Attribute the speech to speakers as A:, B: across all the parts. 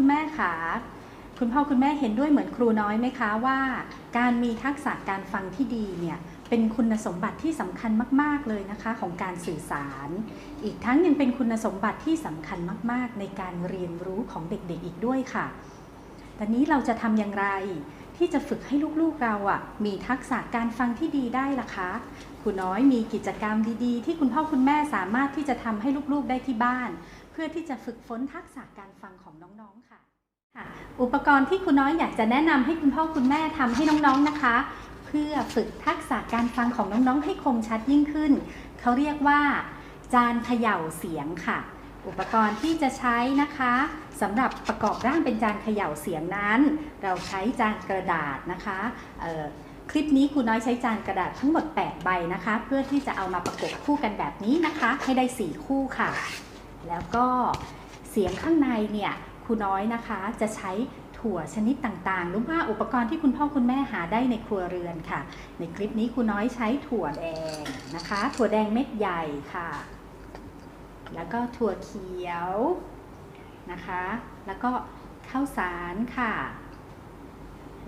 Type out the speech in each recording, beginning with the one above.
A: คุณแม่คะคุณพ่อคุณแม่เห็นด้วยเหมือนครูน้อยไหมคะว่า การมีทักษะการฟังที่ดีเนี่ยเป็นคุณสมบัติที่สำคัญมาก ๆ เลยนะคะของการสื่อสาร อีกทั้งยังเป็นคุณสมบัติที่สำคัญมาก ๆ ในการเรียนรู้ของเด็กๆอีกด้วยค่ะ ตอนนี้เราจะทำอย่างไรที่จะฝึกให้ลูกๆเราอะมีทักษะการฟังที่ดีได้ล่ะคะครูน้อยมีกิจกรรมดีๆ ที่คุณพ่อคุณแม่สามารถที่จะทำให้ลูกๆได้ที่บ้าน พื่อที่จะฝึกฝนทักษะการฟังของน้องๆค่ะค่ะ อุปกรณ์ที่ครูน้อยอยากจะแนะนำให้คุณพ่อคุณแม่ทำให้น้องๆนะคะ เพื่อฝึกทักษะการฟังของน้องๆให้คมชัดยิ่งขึ้น เขาเรียกว่าจานเขย่าเสียงค่ะ อุปกรณ์ที่จะใช้นะคะสำหรับประกอบร่างเป็นจานเขย่าเสียงนั้น เราใช้จานกระดาษนะคะคลิปนี้ครูน้อยใช้จานกระดาษทั้งหมด 8 ใบนะคะ เพื่อที่จะเอามาประกบคู่กันแบบนี้นะคะ ให้ได้ 4 คู่ค่ะ แล้วก็เสียงข้างในเนี่ยครูน้อยนะคะจะใช้ถั่วชนิดต่างๆหรือว่าอุปกรณ์ที่คุณพ่อคุณแม่หาได้ในครัวเรือนค่ะ ในคลิปนี้ครูน้อยใช้ถั่วแดงนะคะ ถั่วแดงเม็ดใหญ่ค่ะ แล้วก็ถั่วเขียวนะคะ แล้วก็ข้าวสารค่ะ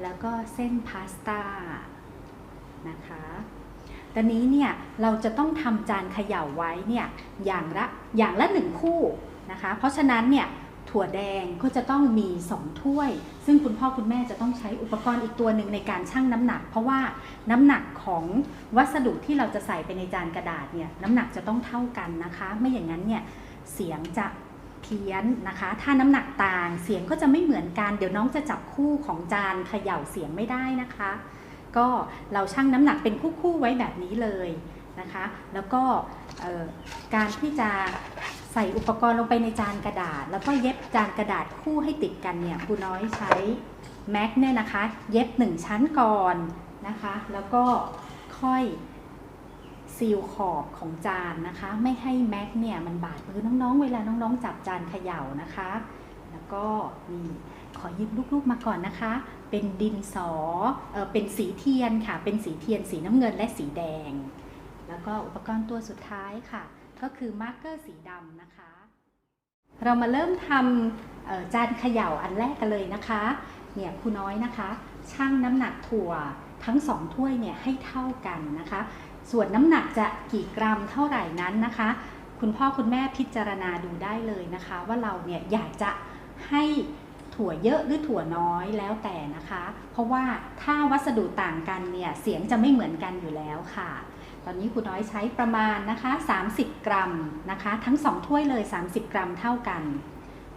A: แล้วก็เส้นพาสต้านะคะ ตอนนี้เนี่ยเราจะต้องทำจานเขย่าไว้เนี่ยอย่างละอย่างละหนึ่งคู่นะคะ เพราะฉะนั้นเนี่ยถั่วแดงก็จะต้องมี 2 ถ้วย ซึ่งคุณพ่อคุณแม่จะต้องใช้อุปกรณ์อีกตัวหนึ่งในการชั่งน้ำหนัก เพราะว่าน้ำหนักของวัสดุที่เราจะใส่ไปในจานกระดาษเนี่ยน้ำหนักจะต้องเท่ากันนะคะ ไม่อย่างนั้นเนี่ยเสียงจะเพี้ยนนะคะ ถ้าน้ำหนักต่างเสียงก็จะไม่เหมือนกัน เดี๋ยวน้องจะจับคู่ของจานเขย่าเสียงไม่ได้นะคะ ก็เราชั่งน้ำหนักเป็นคู่ๆไว้แบบนี้เลยนะคะ แล้วก็การที่จะใส่อุปกรณ์ลงไปในจานกระดาษ แล้วก็เย็บจานกระดาษคู่ให้ติดกันเนี่ยครูน้อยใช้แม็กเนี่ยนะคะ เย็บหนึ่งชั้นก่อนนะคะ แล้วก็ค่อยซีลขอบของจานนะคะ ไม่ให้แม็กเนี่ยมันบาดมือน้องๆ เวลาน้องๆ จับจานเขย่านะคะ แล้วก็นี่ขอยืมลูกๆมาก่อนนะคะ เป็นดินสอเออเป็นสีเทียนค่ะ เป็นสีเทียนสีน้ำเงินและสีแดง แล้วก็อุปกรณ์ตัวสุดท้ายค่ะ ก็คือมาร์กเกอร์สีดำนะคะ เรามาเริ่มทำจานเขย่าอันแรกกันเลยนะคะ เนี่ยครูน้อยนะคะชั่งน้ำหนักถั่วทั้งสองถ้วยเนี่ยให้เท่ากันนะคะ ส่วนน้ำหนักจะกี่กรัมเท่าไหร่นั้นนะคะ คุณพ่อคุณแม่พิจารณาดูได้เลยนะคะ ว่าเราเนี่ยอยากจะ ให้ถั่วเยอะหรือถั่วน้อยแล้วแต่นะคะ เพราะว่าถ้าวัสดุต่างกันเนี่ยเสียงจะไม่เหมือนกันอยู่แล้วค่ะ ตอนนี้คุณน้อยใช้ประมาณนะคะ 30 กรัมนะคะ ทั้ง 2 ถ้วยเลย 30 กรัมเท่ากัน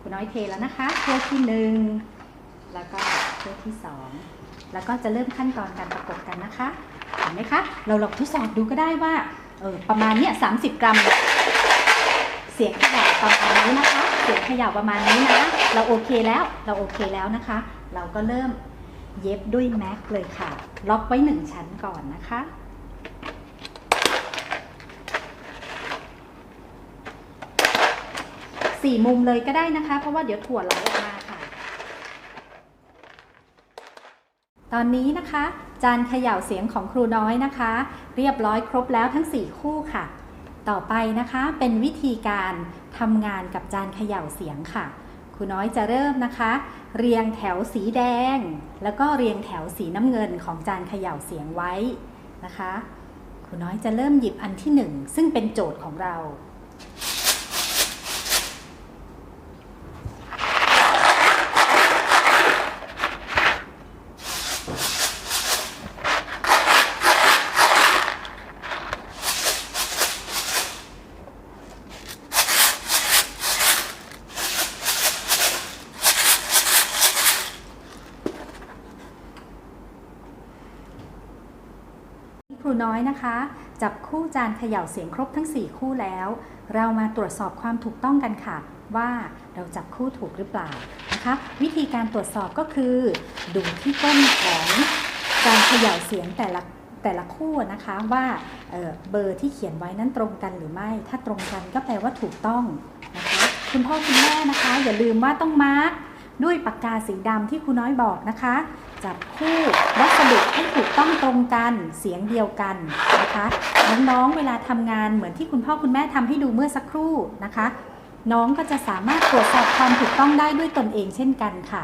A: คุณน้อยเทแล้วนะคะถ้วยที่1แล้วก็ถ้วยที่2แล้วก็จะเริ่มขั้นตอนการประกบกันนะคะเห็นไหมคะเราลองทดสอบดูก็ได้ว่าเออประมาณเนี้ย30กรัม เสียงเขย่าประมาณนี้นะคะ เสียงเขย่าประมาณนี้นะ เราโอเคแล้วเราโอเคแล้วนะคะ เราก็เริ่มเย็บด้วยแม็กเลยค่ะ ล็อกไว้1ชั้นก่อนนะคะ สี่มุมเลยก็ได้นะคะ เพราะว่าเดี๋ยวถั่วไหลออกมาค่ะ ตอนนี้นะคะ จานเขย่าเสียงของครูน้อยนะคะ เรียบร้อยครบแล้วทั้ง 4 คู่ค่ะ ต่อไปนะคะเป็นวิธีการทำงานกับจานเขย่าเสียงค่ะ ครูน้อยจะเริ่มนะคะ เรียงแถวสีแดง แล้วก็เรียงแถวสีน้ำเงินของจานเขย่าเสียงไว้นะคะ ครูน้อยจะเริ่มหยิบอันที่หนึ่งซึ่งเป็นโจทย์ของเรา ครูน้อยนะคะ จับคู่จานเขย่าเสียงครบทั้ง 4 คู่แล้ว เรามาตรวจสอบความถูกต้องกันค่ะ ว่าเราจับคู่ถูกหรือเปล่านะคะวิธีการตรวจสอบก็คือ ดูที่ต้นของการเขย่าเสียงแต่ละแต่ละคู่นะคะว่าเเบอร์ที่เขียนไว้นั้นตรงกันหรือไม่ ถ้าตรงกันก็แปลว่าถูกต้องนะคะคุณพ่อคุณแม่นะคะ อย่าลืมว่าต้องมาร์กด้วยปากกาสีดำที่ครูน้อยบอกนะคะ จับคู่วัด ต้องตรงกันเสียงเดียวกันนะคะน้องๆเวลาทำงานเหมือนที่คุณพ่อคุณแม่ทำให้ดูเมื่อสักครู่นะคะ น้องก็จะสามารถตรวจสอบความถูกต้องได้ด้วยตนเองเช่นกันค่ะ